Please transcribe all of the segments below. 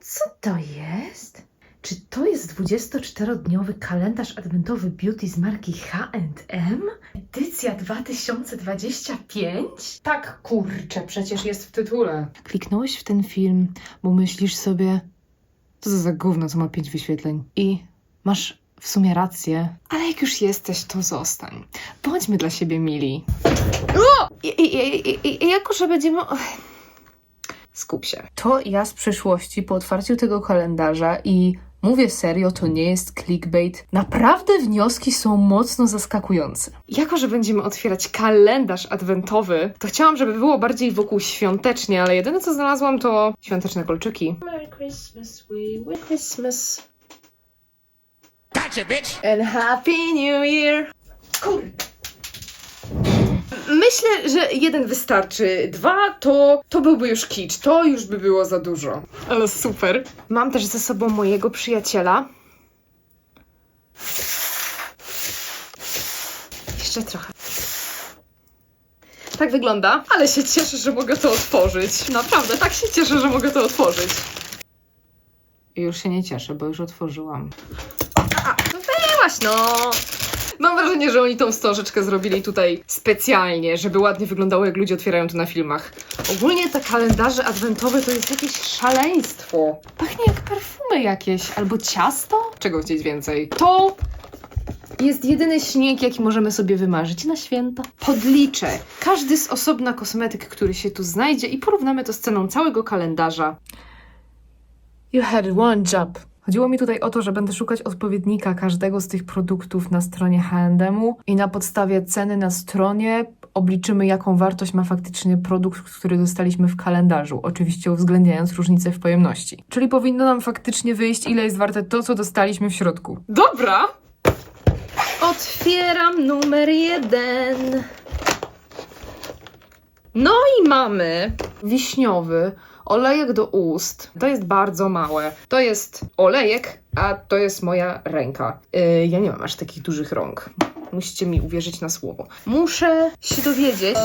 Co to jest? Czy to jest 24-dniowy kalendarz adwentowy beauty z marki H&M? Edycja 2025? Tak, kurczę, przecież jest w tytule. Kliknąłeś w ten film, bo myślisz sobie, co to za gówno, co ma pięć wyświetleń. I masz w sumie rację, ale jak już jesteś, to zostań. Bądźmy dla siebie mili. O! I, i, i, i, jako, że będziemy... Skup się. To ja z przyszłości po otwarciu tego kalendarza i mówię serio, to nie jest clickbait. Naprawdę wnioski są mocno zaskakujące. Jako, że będziemy otwierać kalendarz adwentowy, to chciałam, żeby było bardziej wokół świątecznie, ale jedyne co znalazłam to świąteczne kolczyki. Merry Christmas, we Merry Christmas. Gotcha, bitch! And Happy New Year! Kurde. Myślę, że jeden wystarczy. Dwa to, to byłby już kicz. To już by było za dużo. Ale super. Mam też ze sobą mojego przyjaciela. Jeszcze trochę. Tak wygląda, ale się cieszę, że mogę to otworzyć. Naprawdę, tak się cieszę, że mogę to otworzyć. Już się nie cieszę, bo już otworzyłam. A, to byłaś, no! Mam wrażenie, że oni tą wstążeczkę zrobili tutaj specjalnie, żeby ładnie wyglądało, jak ludzie otwierają to na filmach. Ogólnie te kalendarze adwentowe to jest jakieś szaleństwo. Pachnie jak perfumy jakieś, albo ciasto? Czego chcieć więcej? To jest jedyny śnieg, jaki możemy sobie wymarzyć na święta. Podliczę każdy z osobna kosmetyk, który się tu znajdzie i porównamy to z ceną całego kalendarza. You had one job. Chodziło mi tutaj o to, że będę szukać odpowiednika każdego z tych produktów na stronie H&M-u i na podstawie ceny na stronie obliczymy, jaką wartość ma faktycznie produkt, który dostaliśmy w kalendarzu, oczywiście uwzględniając różnicę w pojemności. Czyli powinno nam faktycznie wyjść, ile jest warte to, co dostaliśmy w środku. Dobra! Otwieram numer jeden. No i mamy wiśniowy olejek do ust. To jest bardzo małe. To jest olejek, a to jest moja ręka. Yy, ja nie mam aż takich dużych rąk. Musicie mi uwierzyć na słowo. Muszę się dowiedzieć,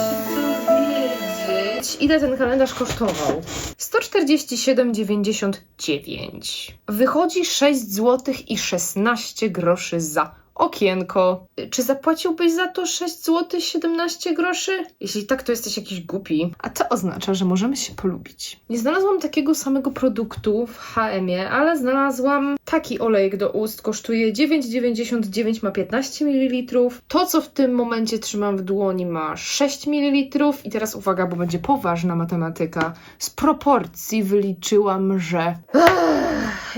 ile ten kalendarz kosztował. 147,99. Wychodzi 6 zł i 16 groszy za okienko. Czy zapłaciłbyś za to 6 zł 17 groszy? Jeśli tak, to jesteś jakiś głupi. A to oznacza, że możemy się polubić. Nie znalazłam takiego samego produktu w H&M-ie, ale znalazłam taki olejek do ust. Kosztuje 9,99, ma 15 ml. To, co w tym momencie trzymam w dłoni, ma 6 ml. I teraz uwaga, bo będzie poważna matematyka. Z proporcji wyliczyłam, że...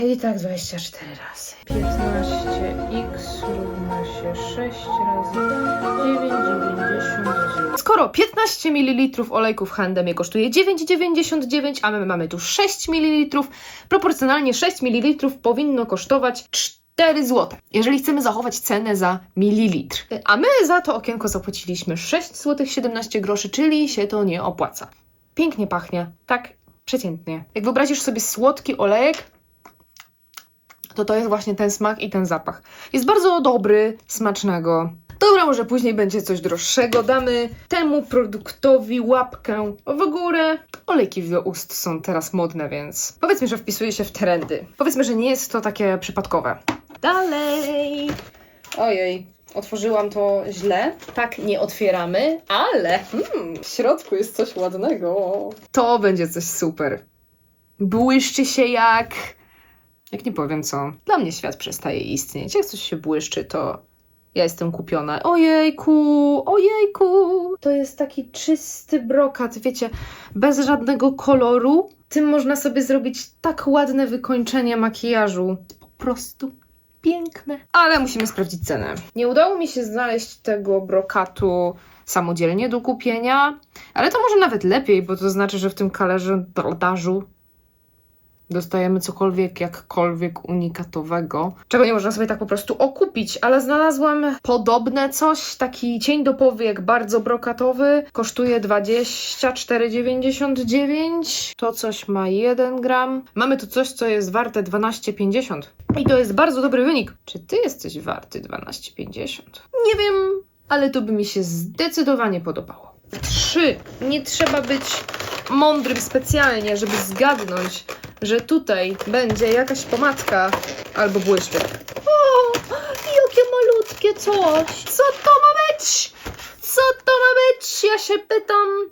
I tak 24 razy. 15x równa się 6 razy 9,99. Skoro 15 ml olejków H&M kosztuje 9,99, a my mamy tu 6 ml, proporcjonalnie 6 ml powinno kosztować 4 zł, jeżeli chcemy zachować cenę za mililitr. A my za to okienko zapłaciliśmy 6 zł 17 groszy, czyli się to nie opłaca. Pięknie pachnie, tak przeciętnie. Jak wyobrazisz sobie słodki olejek, to to jest właśnie ten smak i ten zapach. Jest bardzo dobry, smacznego. Dobra, może później będzie coś droższego. Damy temu produktowi łapkę w górę. Olejki do ust są teraz modne, więc powiedzmy, że wpisuje się w trendy. Powiedzmy, że nie jest to takie przypadkowe. Dalej. Ojej, otworzyłam to źle. Tak nie otwieramy, ale hmm, w środku jest coś ładnego. To będzie coś super. Błyszczy się jak jak nie powiem co, dla mnie świat przestaje istnieć. Jak coś się błyszczy, to ja jestem kupiona. Ojejku, ojejku. To jest taki czysty brokat, wiecie, bez żadnego koloru. Tym można sobie zrobić tak ładne wykończenie makijażu. Po prostu piękne. Ale musimy sprawdzić cenę. Nie udało mi się znaleźć tego brokatu samodzielnie do kupienia, ale to może nawet lepiej, bo to znaczy, że w tym kalendarzu dostajemy cokolwiek, jakkolwiek unikatowego, czego nie można sobie tak po prostu okupić, ale znalazłam podobne coś, taki cień dopowy jak bardzo brokatowy, kosztuje 24,99, to coś ma 1 gram, mamy tu coś, co jest warte 12,50 i to jest bardzo dobry wynik. Czy ty jesteś warty 12,50? Nie wiem, ale to by mi się zdecydowanie podobało. Trzy. Nie trzeba być mądrym specjalnie, żeby zgadnąć, że tutaj będzie jakaś pomadka albo błyszczyk. O, jakie malutkie coś. Co to ma być? Co to ma być? Ja się pytam.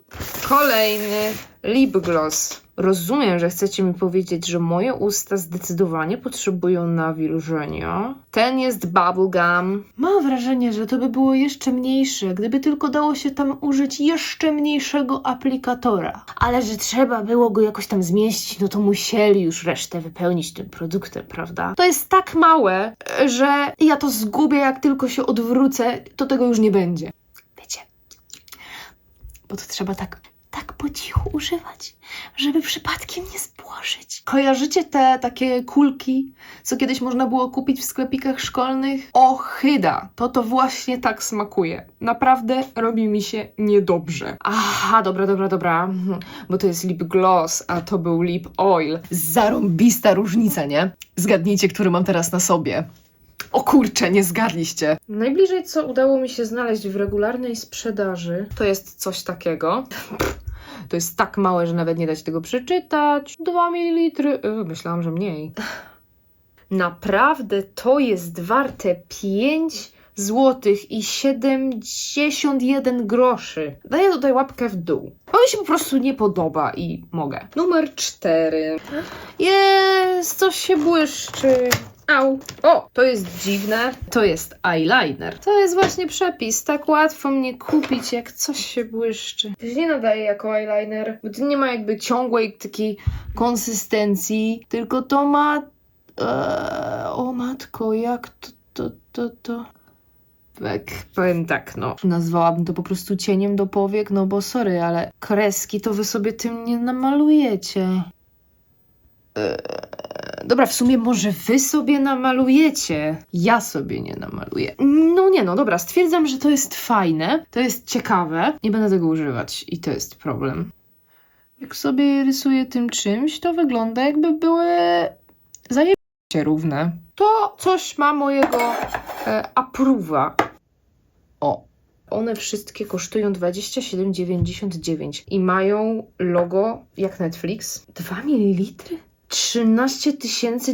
Kolejny lip gloss. Rozumiem, że chcecie mi powiedzieć, że moje usta zdecydowanie potrzebują nawilżenia. Ten jest bubblegum. Mam wrażenie, że to by było jeszcze mniejsze, gdyby tylko dało się tam użyć jeszcze mniejszego aplikatora. Ale że trzeba było go jakoś tam zmieścić, no to musieli już resztę wypełnić tym produktem, prawda? To jest tak małe, że ja to zgubię, jak tylko się odwrócę, to tego już nie będzie. Wiecie, bo to trzeba tak, tak po cichu używać, żeby przypadkiem nie spłoszyć. Kojarzycie te takie kulki, co kiedyś można było kupić w sklepikach szkolnych? Ochyda, to to właśnie tak smakuje. Naprawdę robi mi się niedobrze. Aha, dobra, dobra, dobra, Mhm. bo to jest lip gloss, a to był lip oil. Zarąbista różnica, nie? Zgadnijcie, który mam teraz na sobie. O kurczę, nie zgadliście. Najbliżej, co udało mi się znaleźć w regularnej sprzedaży, to jest coś takiego. To jest tak małe, że nawet nie da się tego przeczytać. 2 ml. Yy, myślałam, że mniej. Naprawdę to jest warte 5 złotych i 71 groszy. Daję tutaj łapkę w dół. Bo mi się po prostu nie podoba i mogę. Numer 4. Jest, coś się błyszczy. Au. O, to jest dziwne. To jest eyeliner. To jest właśnie przepis. Tak łatwo mnie kupić, jak coś się błyszczy. To się nie nadaje jako eyeliner, bo to nie ma jakby ciągłej takiej konsystencji, tylko to ma... Eee, o matko, jak to, to, to, to... Tak, powiem tak, no. Nazwałabym to po prostu cieniem do powiek, no bo sorry, ale kreski to wy sobie tym nie namalujecie. Dobra, w sumie może wy sobie namalujecie. Ja sobie nie namaluję. No nie, no dobra, stwierdzam, że to jest fajne, to jest ciekawe. Nie będę tego używać i to jest problem. Jak sobie rysuję tym czymś, to wygląda jakby były równe. To coś ma mojego e. O. One wszystkie kosztują 27,99 i mają logo jak Netflix. 2 ml? 13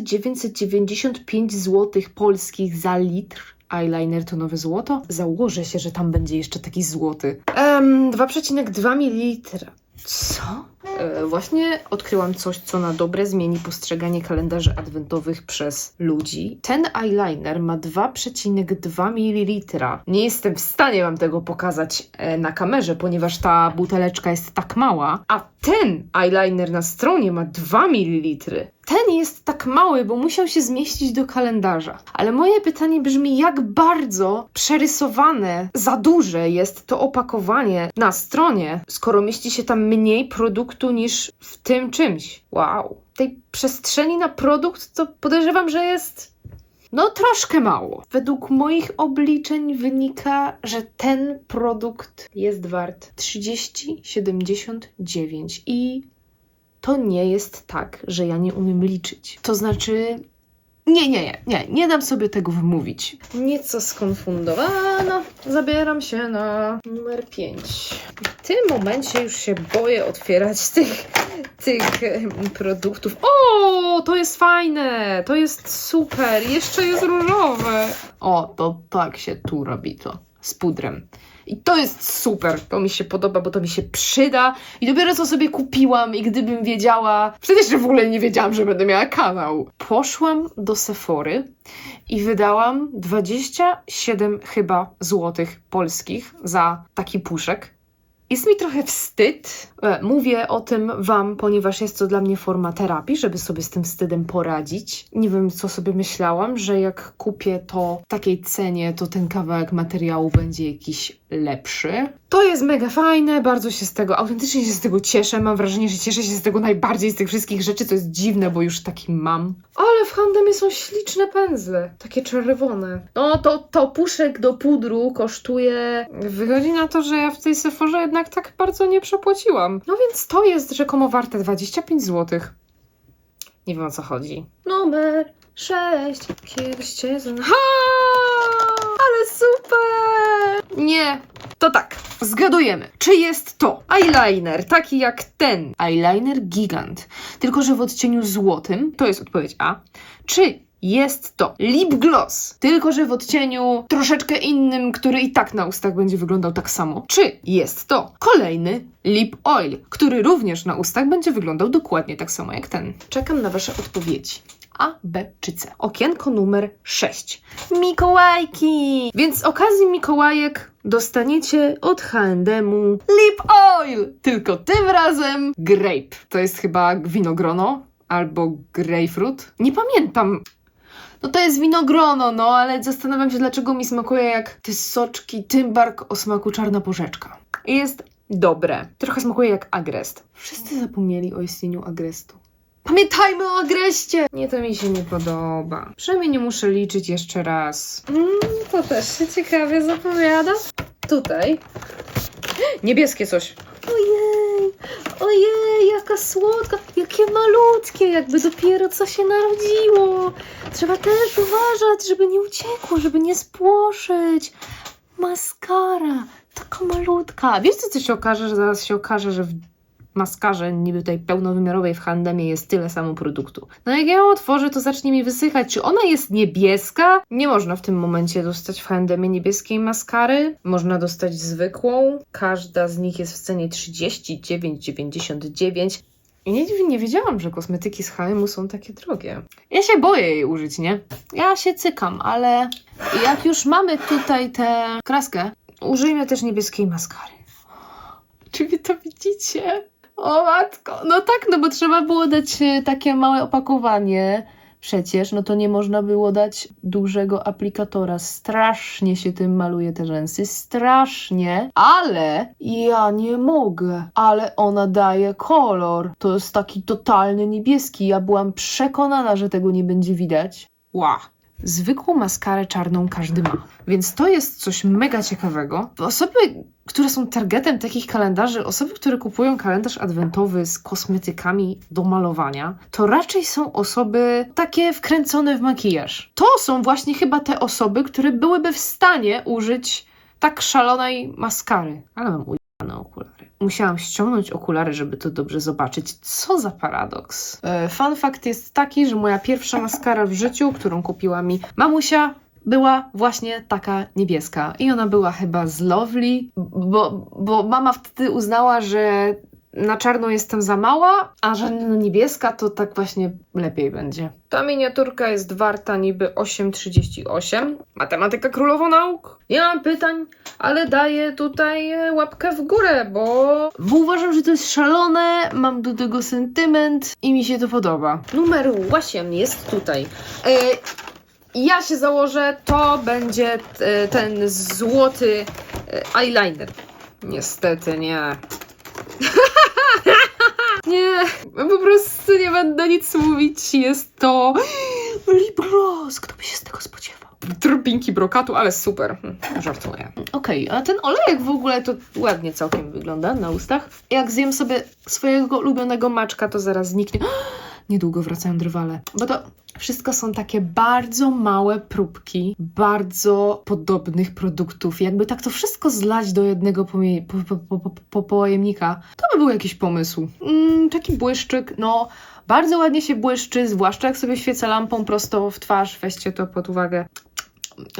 995 zł polskich za litr. Eyeliner to nowe złoto? Założę się, że tam będzie jeszcze taki złoty. Um, 2,2 ml. Co? E, właśnie odkryłam coś, co na dobre zmieni postrzeganie kalendarzy adwentowych przez ludzi. Ten eyeliner ma 2,2 ml. Nie jestem w stanie wam tego pokazać e, na kamerze, ponieważ ta buteleczka jest tak mała. A ten eyeliner na stronie ma 2 ml. Ten jest tak mały, bo musiał się zmieścić do kalendarza. Ale moje pytanie brzmi, jak bardzo przerysowane, za duże jest to opakowanie na stronie, skoro mieści się tam mniej produktu niż w tym czymś. Wow. Tej przestrzeni na produkt to podejrzewam, że jest no, troszkę mało. Według moich obliczeń wynika, że ten produkt jest wart 30,79 i to nie jest tak, że ja nie umiem liczyć. To znaczy. Nie, nie, nie, nie, nie dam sobie tego wymówić. Nieco skonfundowana, zabieram się na numer 5. W tym momencie już się boję otwierać tych, tych produktów. O, to jest fajne, to jest super, jeszcze jest różowe. O, to tak się tu robi to z pudrem. I to jest super, to mi się podoba, bo to mi się przyda. I dopiero co sobie kupiłam i gdybym wiedziała, przecież w ogóle nie wiedziałam, że będę miała kanał. Poszłam do Sephory i wydałam 27 chyba złotych polskich za taki puszek. Jest mi trochę wstyd. E, Mówię o tym Wam, ponieważ jest to dla mnie forma terapii, żeby sobie z tym wstydem poradzić. Nie wiem, co sobie myślałam, że jak kupię to w takiej cenie, to ten kawałek materiału będzie jakiś lepszy. To jest mega fajne, bardzo się z tego, autentycznie się z tego cieszę. Mam wrażenie, że cieszę się z tego najbardziej z tych wszystkich rzeczy, to jest dziwne, bo już taki mam. Ale w Handemie są śliczne pędzle, takie czerwone. No to, to puszek do pudru kosztuje... Wychodzi na to, że ja w tej Sephorze jednak tak bardzo nie przepłaciłam. No więc to jest rzekomo warte 25 zł. Nie wiem o co chodzi. Numer 6. Kiedyś cię zna... Ha! Ale super! Nie, To tak, zgadujemy. Czy jest to eyeliner, taki jak ten eyeliner gigant, tylko że w odcieniu złotym? To jest odpowiedź A. Czy jest to lip gloss, tylko że w odcieniu troszeczkę innym, który i tak na ustach będzie wyglądał tak samo? Czy jest to kolejny lip oil, który również na ustach będzie wyglądał dokładnie tak samo jak ten? Czekam na Wasze odpowiedzi. A, B czy C. Okienko numer 6. Mikołajki! Więc z okazji Mikołajek dostaniecie od H&M-u lip oil! Tylko tym razem grape. To jest chyba winogrono albo grapefruit. Nie pamiętam. No to jest winogrono, no, ale zastanawiam się, dlaczego mi smakuje jak te soczki Tymbark o smaku czarna porzeczka. Jest dobre. Trochę smakuje jak agrest. Wszyscy zapomnieli o istnieniu agrestu. Pamiętajmy o agreście! Nie, to mi się nie podoba. Przynajmniej nie muszę liczyć jeszcze raz. Mm, to też się ciekawie zapowiada. Tutaj. Niebieskie coś. Ojej, ojej, jaka słodka, jakie malutkie, jakby dopiero co się narodziło. Trzeba też uważać, żeby nie uciekło, żeby nie spłoszyć. Maskara, taka malutka. Wiesz, co, się okaże, że zaraz się okaże, że w maskarze niby tej pełnowymiarowej w handemie jest tyle samo produktu. No jak ja ją otworzę, to zacznie mi wysychać. Czy ona jest niebieska? Nie można w tym momencie dostać w handemie niebieskiej maskary. Można dostać zwykłą. Każda z nich jest w cenie 39,99. I nie, nie wiedziałam, że kosmetyki z H&M są takie drogie. Ja się boję jej użyć, nie? Ja się cykam, ale jak już mamy tutaj tę kraskę, użyjmy też niebieskiej maskary. Czy wy to widzicie? O matko, no tak, no bo trzeba było dać e, takie małe opakowanie. Przecież, no to nie można było dać dużego aplikatora. Strasznie się tym maluje te rzęsy, strasznie, ale ja nie mogę. Ale ona daje kolor. To jest taki totalny niebieski. Ja byłam przekonana, że tego nie będzie widać. Ła. Zwykłą maskarę czarną każdy ma. Więc to jest coś mega ciekawego. Osoby, które są targetem takich kalendarzy, osoby, które kupują kalendarz adwentowy z kosmetykami do malowania, to raczej są osoby takie wkręcone w makijaż. To są właśnie chyba te osoby, które byłyby w stanie użyć tak szalonej maskary. Ale mam ujane okulary. Musiałam ściągnąć okulary, żeby to dobrze zobaczyć. Co za paradoks. E, fun fact jest taki, że moja pierwsza maskara w życiu, którą kupiła mi mamusia, była właśnie taka niebieska. I ona była chyba z Lovely, bo, bo mama wtedy uznała, że na czarno jestem za mała, a że na niebieska to tak właśnie lepiej będzie. Ta miniaturka jest warta niby 8,38. Matematyka królowo nauk. Nie mam pytań, ale daję tutaj e, łapkę w górę, bo, bo uważam, że to jest szalone, mam do tego sentyment i mi się to podoba. Numer 8 jest tutaj. E, ja się założę, to będzie e, ten złoty e, eyeliner. Niestety nie. nie, po prostu nie będę nic mówić. Jest to lip gloss. Kto by się z tego spodziewał? Drobinki brokatu, ale super. Hm, Żartuję. Okej, a ten olejek w ogóle to ładnie całkiem wygląda na ustach. Jak zjem sobie swojego ulubionego maczka, to zaraz zniknie. Niedługo wracają drwale. Bo to wszystko są takie bardzo małe próbki bardzo podobnych produktów. Jakby tak to wszystko zlać do jednego pomie- po, po, po, po, pojemnika, to by był jakiś pomysł. Mm, taki błyszczyk, no bardzo ładnie się błyszczy, zwłaszcza jak sobie świecę lampą prosto w twarz. Weźcie to pod uwagę.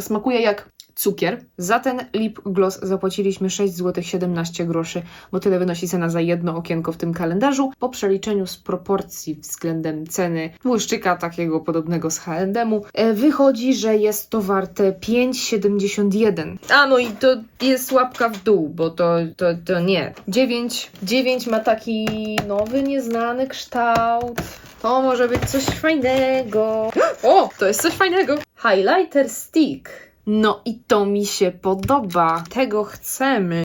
Smakuje jak cukier. Za ten lip gloss zapłaciliśmy 6 zł 17 groszy, bo tyle wynosi cena za jedno okienko w tym kalendarzu. Po przeliczeniu z proporcji względem ceny błyszczyka takiego podobnego z H&M-u e, wychodzi, że jest to warte 5,71. A no i to jest łapka w dół, bo to, to, to nie. 9, 9 ma taki nowy, nieznany kształt. To może być coś fajnego. O, to jest coś fajnego. Highlighter stick. No i to mi się podoba. Tego chcemy.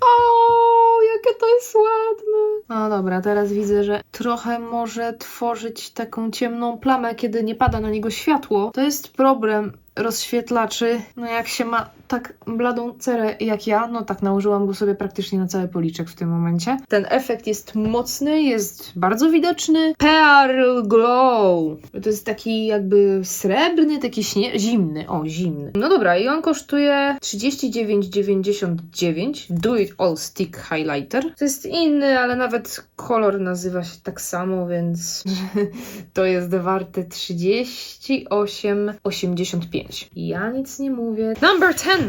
O, jakie to jest ładne. No dobra, teraz widzę, że trochę może tworzyć taką ciemną plamę, kiedy nie pada na niego światło. To jest problem rozświetlaczy. No jak się ma tak bladą cerę jak ja, no tak nałożyłam go sobie praktycznie na cały policzek w tym momencie. Ten efekt jest mocny, jest bardzo widoczny. Pearl Glow. To jest taki jakby srebrny, taki śnie... zimny. O, zimny. No dobra, i on kosztuje 39,99. Do It All Stick Highlighter. To jest inny, ale nawet kolor nazywa się tak samo, więc to jest warte 38,85. Ja nic nie mówię. Number 10!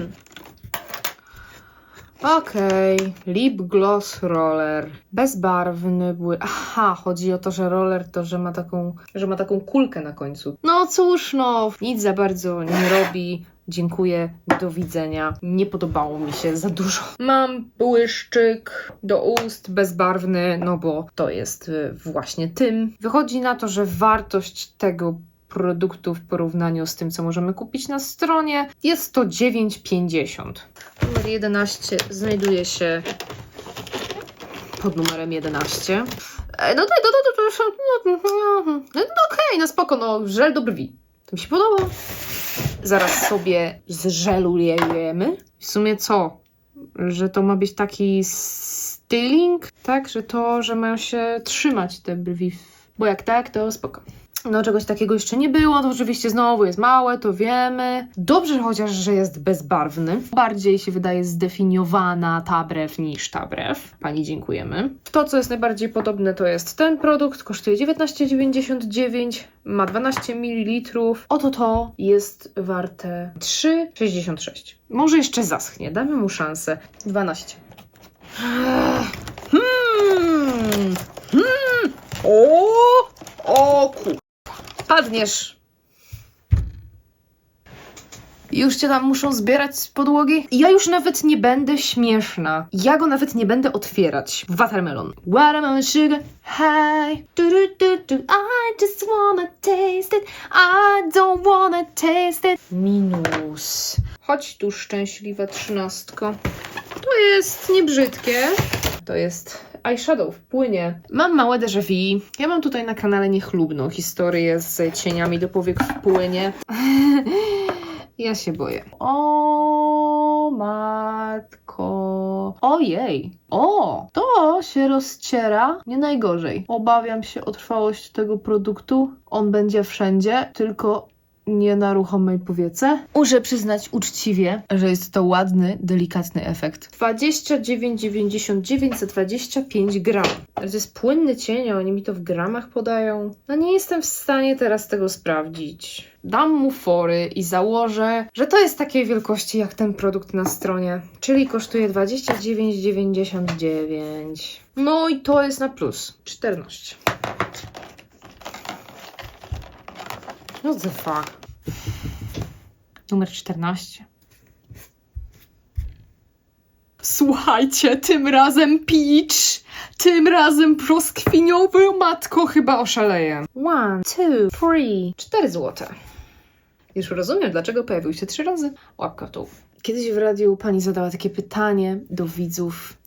Okej, lip gloss roller. Bezbarwny bły. Aha, chodzi o to, że roller to, że ma taką, że ma taką kulkę na końcu. No cóż, no, nic za bardzo nie robi. Dziękuję, do widzenia. Nie podobało mi się za dużo. Mam błyszczyk do ust, bezbarwny, no bo to jest y, właśnie tym. Wychodzi na to, że wartość tego produktu w porównaniu z tym, co możemy kupić na stronie, jest to 9,50. Numer 11 znajduje się pod numerem 11. E, No to, to, to, to, to, no, no okej, no spoko, no żel do brwi. To mi się podoba. Zaraz sobie zżelujemy. W sumie co? Że to ma być taki styling, tak? Że to, że mają się trzymać te brwi. Bo jak tak, to spoko. No, czegoś takiego jeszcze nie było. To oczywiście znowu jest małe, to wiemy. Dobrze chociaż, że jest bezbarwny. Bardziej się wydaje zdefiniowana ta brew niż ta brew. Pani dziękujemy. To, co jest najbardziej podobne, to jest ten produkt. Kosztuje 19,99. Ma 12 ml. Oto to jest warte 3,66. Może jeszcze zaschnie. Damy mu szansę. 12. Hmm. Hmm. O! O kur... Padniesz. Już cię tam muszą zbierać z podłogi? Ja już nawet nie będę śmieszna. Ja go nawet nie będę otwierać. Watermelon. Watermelon sugar high. Du, du, du, du. I just wanna taste it. I don't wanna taste it. Minus. Chodź tu, szczęśliwa trzynastko. To jest niebrzydkie. To jest eyeshadow w płynie. Mam małe déjà vu. Ja mam tutaj na kanale niechlubną historię z cieniami do powiek w płynie. ja się boję. O matko. Ojej. O, to się rozciera nie najgorzej. Obawiam się o trwałość tego produktu. On będzie wszędzie, tylko nie na ruchomej powiece. Muszę przyznać uczciwie, że jest to ładny, delikatny efekt. 29,99 za 25 gram. To jest płynny cień, a oni mi to w gramach podają. No nie jestem w stanie teraz tego sprawdzić. Dam mu fory i założę, że to jest takiej wielkości jak ten produkt na stronie. Czyli kosztuje 29,99. No i to jest na plus. 14. What the fuck? Numer 14. Słuchajcie, tym razem peach, tym razem brzoskwiniowy, matko, chyba oszaleję. One, two, three, cztery złote. Już rozumiem, dlaczego pojawił się trzy razy. Łapka w dół. Kiedyś w radiu pani zadała takie pytanie do widzów,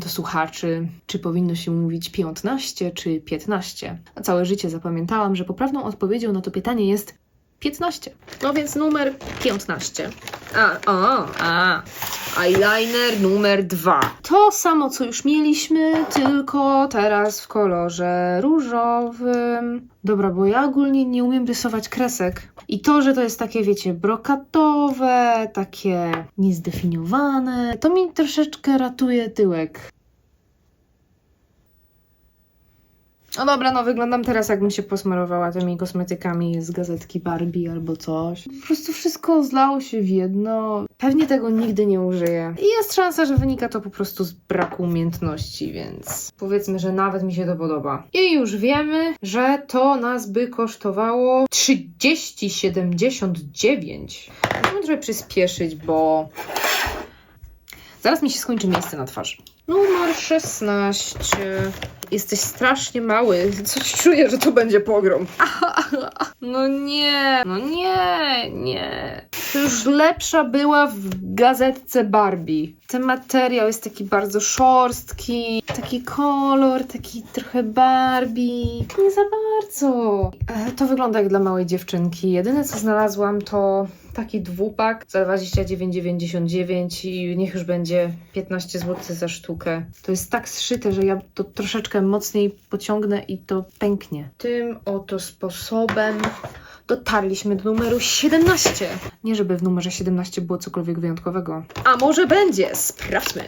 do słuchaczy, czy powinno się mówić 15 czy 15. A całe życie zapamiętałam, że poprawną odpowiedzią na to pytanie jest 15. No więc numer 15. A, a, a. Eyeliner numer 2. To samo, co już mieliśmy, tylko teraz w kolorze różowym. Dobra, bo ja ogólnie nie umiem rysować kresek. I to, że to jest takie, wiecie, brokatowe, takie niezdefiniowane, to mi troszeczkę ratuje tyłek. No dobra, no wyglądam teraz jakbym się posmarowała tymi kosmetykami z gazetki Barbie albo coś. Po prostu wszystko zlało się w jedno. Pewnie tego nigdy nie użyję. I jest szansa, że wynika to po prostu z braku umiejętności, więc powiedzmy, że nawet mi się to podoba. I już wiemy, że to nas by kosztowało 30,79. Musimy trochę przyspieszyć, bo zaraz mi się skończy miejsce na twarzy. Numer 16. Jesteś strasznie mały. Coś czuję, że to będzie pogrom. No nie, no nie, nie. już lepsza była w gazetce Barbie. Ten materiał jest taki bardzo szorstki, taki kolor, taki trochę Barbie. Nie za bardzo. E, To wygląda jak dla małej dziewczynki. Jedyne co znalazłam to taki dwupak za 29,99 i niech już będzie 15 zł za sztukę. To jest tak zszyte, że ja to troszeczkę mocniej pociągnę i to pęknie. Tym oto sposobem dotarliśmy do numeru 17. Nie, żeby w numerze 17 było cokolwiek wyjątkowego. A może będzie? Sprawdźmy.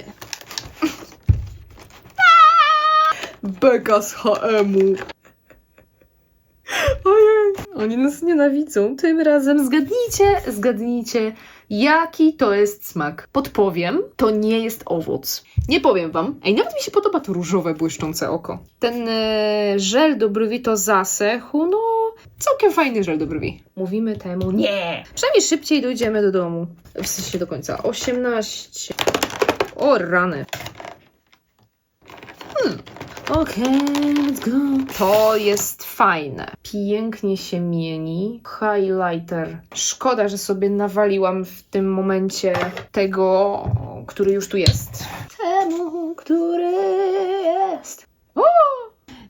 Beka z HM-u. Oni nas nienawidzą. Tym razem zgadnijcie, zgadnijcie, jaki to jest smak. Podpowiem, to nie jest owoc. Nie powiem wam. Ej, nawet mi się podoba to różowe, błyszczące oko. Ten e, żel do brwi to zasechł, no całkiem fajny żel do brwi. Mówimy temu nie. Przynajmniej szybciej dojdziemy do domu. W sensie do końca. 18. O rany. Hmm. Okej, let's go. To jest fajne. Pięknie się mieni. Highlighter. Szkoda, że sobie nawaliłam w tym momencie tego, który już tu jest. Temu, który jest. O!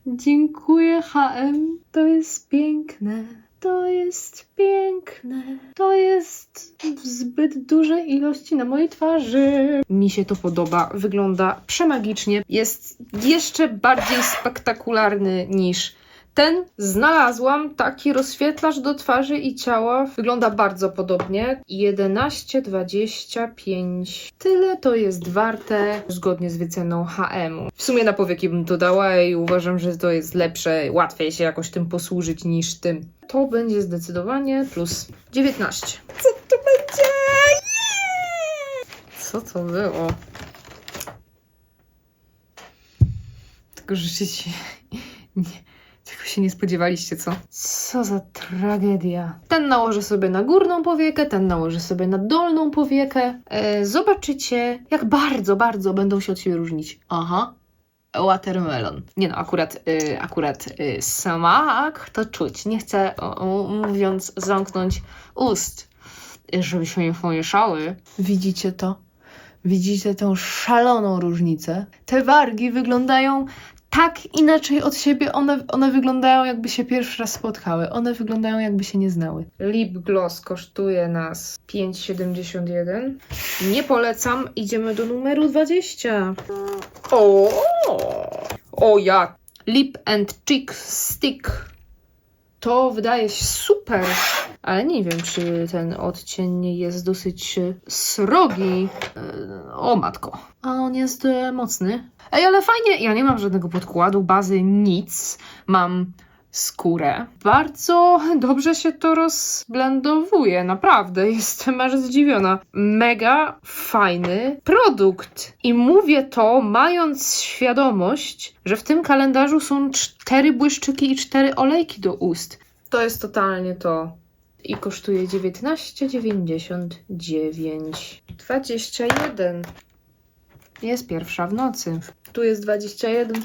Dziękuję, HM. To jest piękne. To jest piękne. To jest w zbyt dużej ilości na mojej twarzy. Mi się to podoba. Wygląda przemagicznie. Jest jeszcze bardziej spektakularny niż ten. Znalazłam taki rozświetlacz do twarzy i ciała. Wygląda bardzo podobnie. 11,25. Tyle to jest warte zgodnie z wyceną HM. W sumie na powieki bym to dała i uważam, że to jest lepsze. Łatwiej się jakoś tym posłużyć niż tym. To będzie zdecydowanie plus 19. Co to będzie? Co to było? Tylko życie. Nie, tego się nie spodziewaliście, co? Co za tragedia. Ten nałożę sobie na górną powiekę, ten nałożę sobie na dolną powiekę. E, zobaczycie, jak bardzo, bardzo będą się od siebie różnić. Aha. Watermelon. Nie no, akurat, y, akurat y, smak to czuć. Nie chcę, mówiąc, zamknąć ust, żeby się nie pomieszały. Widzicie to? Widzicie tę szaloną różnicę? Te wargi wyglądają tak inaczej od siebie. One, one wyglądają jakby się pierwszy raz spotkały. One wyglądają jakby się nie znały. Lip Gloss kosztuje nas 5,71. Nie polecam. Idziemy do numeru 20. O, o jak. Lip and Cheek Stick. To wydaje się super, ale nie wiem, czy ten odcień jest dosyć e, srogi. E, O matko. A on jest e, mocny. Ej, ale fajnie. Ja nie mam żadnego podkładu, bazy, nic. Mam skórę. Bardzo dobrze się to rozblendowuje, naprawdę. Jestem aż zdziwiona. Mega fajny produkt. I mówię to mając świadomość, że w tym kalendarzu są cztery błyszczyki i cztery olejki do ust. To jest totalnie to. I kosztuje 19,99. 21. Jest pierwsza w nocy. Tu jest 21.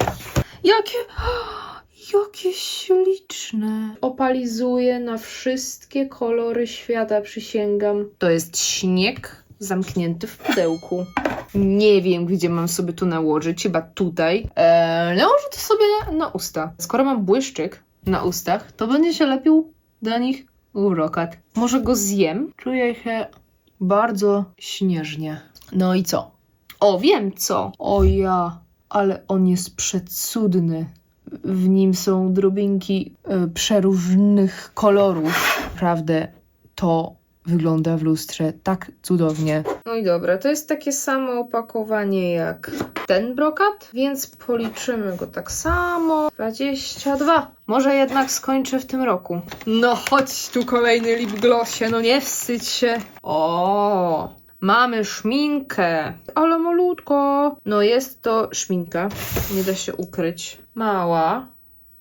Jakie... Jakie śliczne. Opalizuje na wszystkie kolory świata, przysięgam. To jest śnieg zamknięty w pudełku. Nie wiem, gdzie mam sobie to nałożyć, chyba tutaj. Eee, nałożę to sobie na, na usta. Skoro mam błyszczyk na ustach, to będzie się lepił dla nich urokat. Może go zjem? Czuję się bardzo śnieżnie. No i co? O, wiem co. O ja, ale on jest przecudny. W nim są drobinki e, przeróżnych kolorów. Naprawdę to wygląda w lustrze tak cudownie. No i dobra, to jest takie samo opakowanie jak ten brokat, więc policzymy go tak samo. 22. Może jednak skończę w tym roku. No chodź tu kolejny lip glossie, no nie wstydź się. O, mamy szminkę, ale malutko. No jest to szminka, nie da się ukryć. Mała.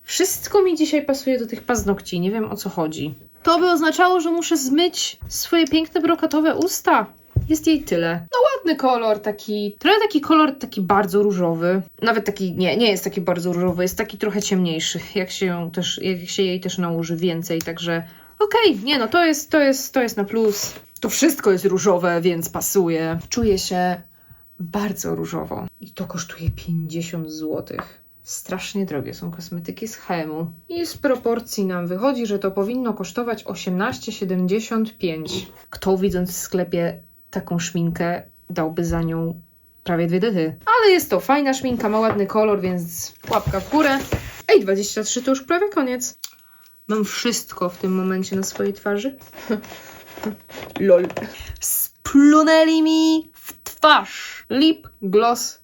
Wszystko mi dzisiaj pasuje do tych paznokci, nie wiem o co chodzi. To by oznaczało, że muszę zmyć swoje piękne brokatowe usta. Jest jej tyle. No ładny kolor, taki, trochę taki kolor taki bardzo różowy. Nawet taki, nie, nie jest taki bardzo różowy, jest taki trochę ciemniejszy, jak się ją też, jak się jej też nałoży więcej, także okej, nie no, to jest, to jest, to jest na plus. To wszystko jest różowe, więc pasuje. Czuję się bardzo różowo. I to kosztuje 50 zł. Strasznie drogie są kosmetyki z Hemu. I z proporcji nam wychodzi, że to powinno kosztować 18,75. Kto widząc w sklepie taką szminkę, dałby za nią prawie dwie dychy. Ale jest to fajna szminka, ma ładny kolor, więc łapka w górę. Ej, 23 to już prawie koniec. Mam wszystko w tym momencie na swojej twarzy. Lol. Splunęli mi w twarz. Lip gloss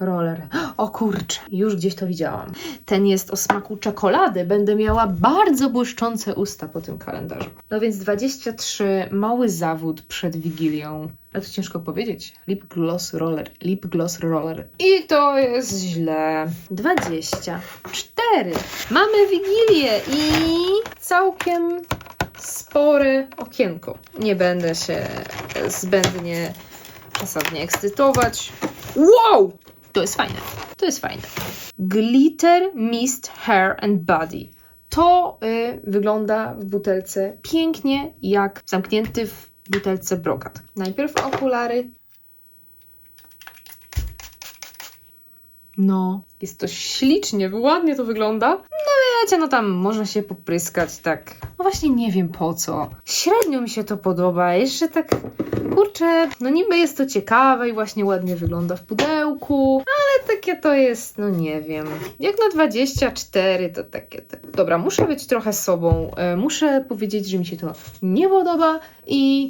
roller. O kurczę, już gdzieś to widziałam. Ten jest o smaku czekolady. Będę miała bardzo błyszczące usta po tym kalendarzu. No więc 23, mały zawód przed Wigilią. Ale to ciężko powiedzieć. Lip gloss roller, lip gloss roller. I to jest źle. 24. Mamy Wigilię i całkiem spore okienko. Nie będę się zbędnie przesadnie ekscytować. Wow! To jest fajne. To jest fajne. Glitter Mist Hair and Body. To y, wygląda w butelce pięknie, jak zamknięty w butelce brokat. Najpierw okulary. No, jest to ślicznie, ładnie to wygląda. No wiecie, no tam można się popryskać tak. No właśnie nie wiem po co. Średnio mi się to podoba. Jeszcze tak, kurczę, no niby jest to ciekawe i właśnie ładnie wygląda w pudełku, ale takie to jest, no nie wiem. Jak na 24 to takie. tak. Dobra, muszę być trochę sobą. E, Muszę powiedzieć, że mi się to nie podoba i i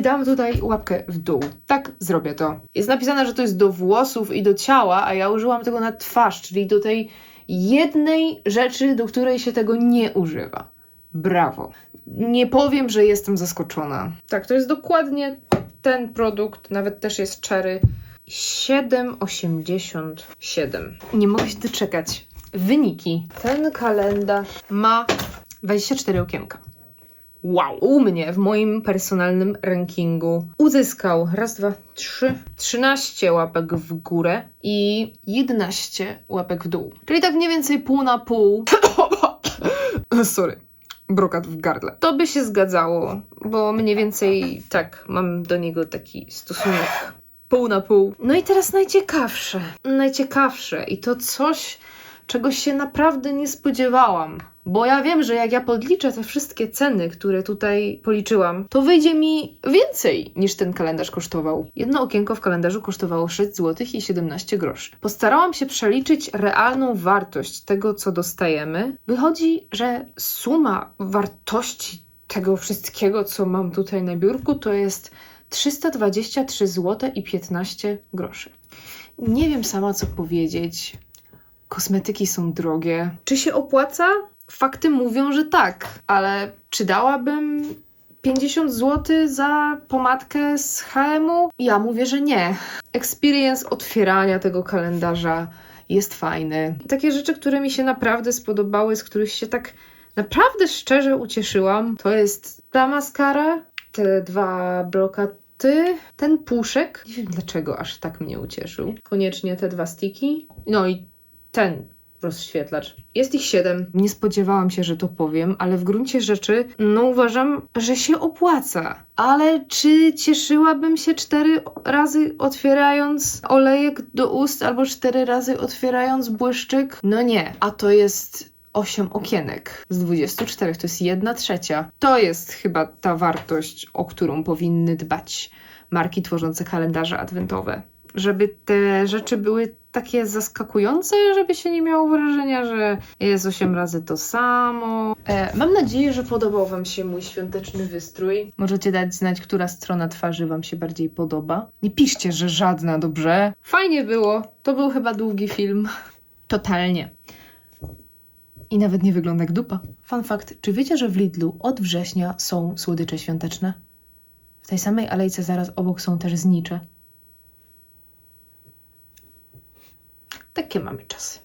dam tutaj łapkę w dół. Tak, zrobię to. Jest napisane, że to jest do włosów i do ciała, a ja użyłam tego na twarz, czyli do tej jednej rzeczy, do której się tego nie używa. Brawo. Nie powiem, że jestem zaskoczona. Tak, to jest dokładnie ten produkt, nawet też jest cherry. 7,87. Nie mogę się doczekać. Wyniki. Ten kalendarz ma 24 okienka. Wow! U mnie w moim personalnym rankingu uzyskał raz, dwa, trzy, 13 łapek w górę i 11 łapek w dół. Czyli tak mniej więcej pół na pół. Sorry. Brokat w gardle. To by się zgadzało, bo mniej więcej tak mam do niego taki stosunek pół na pół. No i teraz najciekawsze. Najciekawsze i to coś, czego się naprawdę nie spodziewałam. Bo ja wiem, że jak ja podliczę te wszystkie ceny, które tutaj policzyłam, to wyjdzie mi więcej niż ten kalendarz kosztował. Jedno okienko w kalendarzu kosztowało 6 zł i 17 groszy. Postarałam się przeliczyć realną wartość tego, co dostajemy. Wychodzi, że suma wartości tego wszystkiego, co mam tutaj na biurku, to jest 323 zł i 15 groszy. Nie wiem sama, co powiedzieć. Kosmetyki są drogie. Czy się opłaca? Fakty mówią, że tak, ale czy dałabym 50 zł za pomadkę z HM-u? Ja mówię, że nie. Experience otwierania tego kalendarza jest fajny. Takie rzeczy, które mi się naprawdę spodobały, z których się tak naprawdę szczerze ucieszyłam, to jest ta maskara, te dwa brokaty, ten puszek. Nie wiem dlaczego aż tak mnie ucieszył. Koniecznie te dwa stiki. No i ten rozświetlacz. Jest ich siedem. Nie spodziewałam się, że to powiem, ale w gruncie rzeczy, no uważam, że się opłaca. Ale czy cieszyłabym się cztery razy otwierając olejek do ust albo cztery razy otwierając błyszczyk? No nie. A to jest 8 okienek z 24, to jest jedna trzecia. To jest chyba ta wartość, o którą powinny dbać marki tworzące kalendarze adwentowe. Żeby te rzeczy były takie zaskakujące, żeby się nie miało wrażenia, że jest 8 razy to samo. E, mam nadzieję, że podobał Wam się mój świąteczny wystrój. Możecie dać znać, która strona twarzy Wam się bardziej podoba. Nie piszcie, że żadna, dobrze? Fajnie było. To był chyba długi film. Totalnie. I nawet nie wygląda jak dupa. Fun fact, czy wiecie, że w Lidlu od września są słodycze świąteczne? W tej samej alejce zaraz obok są też znicze. Takie mamy czasy.